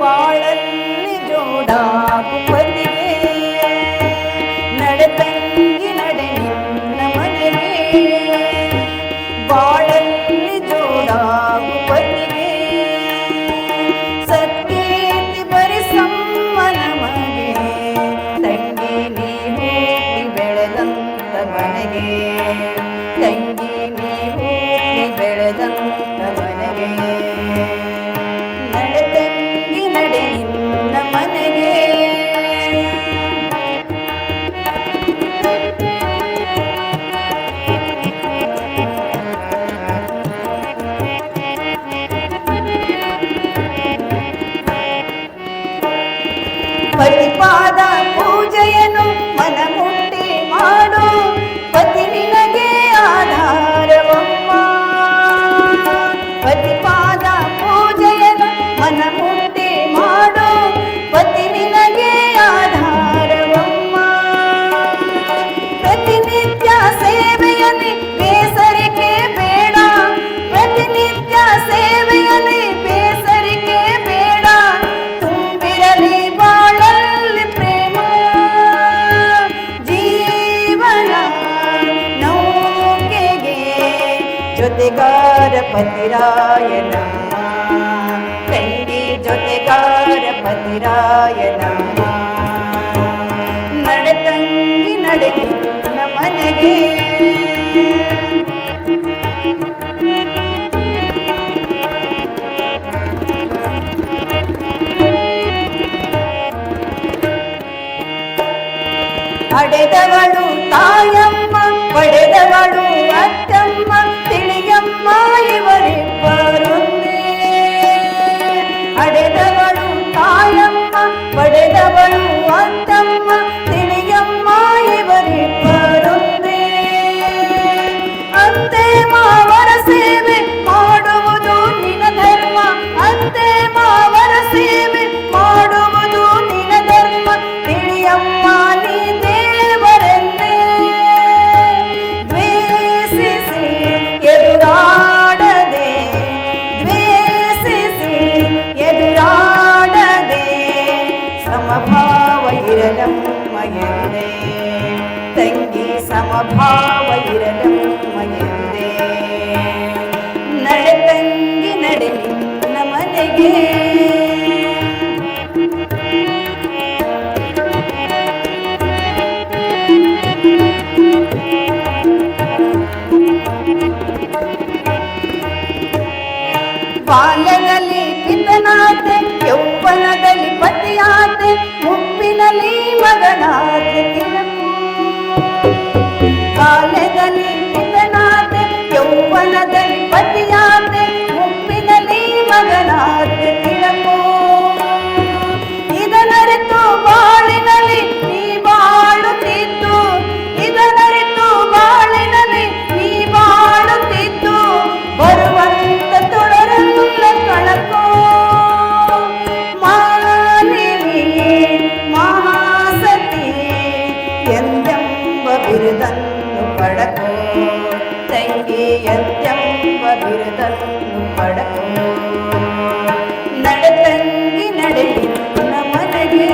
ಬಾಳಲ್ಲಿ ಜೋಡಾಗುಪತಿಗೆ ನಡೆತಂಗಿ ನಡೆ ನಿನ್ನ ಮನೆಗೆ. ಬಾಳಲ್ಲಿ ಜೋಡಾಗುಪತಿಗೆ ಸತ್ಕೇತಿ ಪರಿಸಮ್ಮನ ಮನೆಗೆ. ತಂಗಿ ನೀ ಬೆಳೆದಂತ ಮನೆಗೆ. ತಂಗಿ வழிபாத ज्योतिकारपतिराय नमः चण्डी ज्योतिकारपतिराय ನಡೆ नडतङ्गि नडति नमनगे ಅಡೆದವಳು ತಾಯಮ್ಮ ಪಡೆದವಳು ಅತ್ತಮ್ಮ I did it. ತಂಗಿ ಸಮಭಾವ ಇರಲಮ್ಮಯಂದೆ ನಡೆ ತಂಗಿ ನಡೆ ನಮನೆಗೆ ಹಾಡ ನಡೆತಂಗಿ ನಡೆಯಿತು ನಮನಗೆ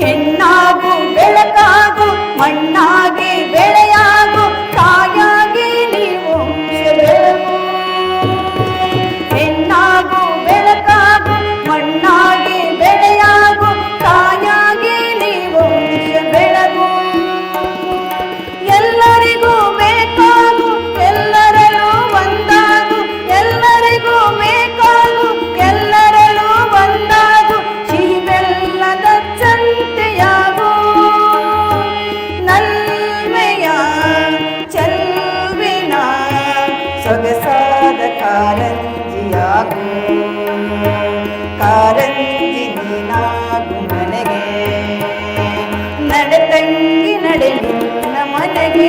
ಹೆಣ್ಣಾಗು ಬೆಳಕಾಗು ಮಣ್ಣ ತಂಗಿ ನಡೆ ನಮ್ಮ ಮನೆಗೆ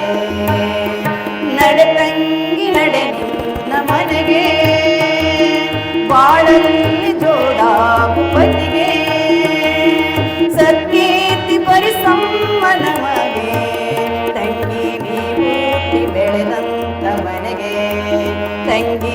ನಡೆ ತಂಗಿ ನಡೆ ನಿನ್ನ ಮನೆಗೆ. ಬಾಳಲ್ಲಿ ಜೋಡಾಪತಿಗೆ ಸತ್ಕೀರ್ತಿ ಪರಿಸಮ್ಮನಮಗೆ ತಂಗಿ ನೀವು ಬೆಳೆದಂತ ಮನೆಗೆ. ತಂಗಿ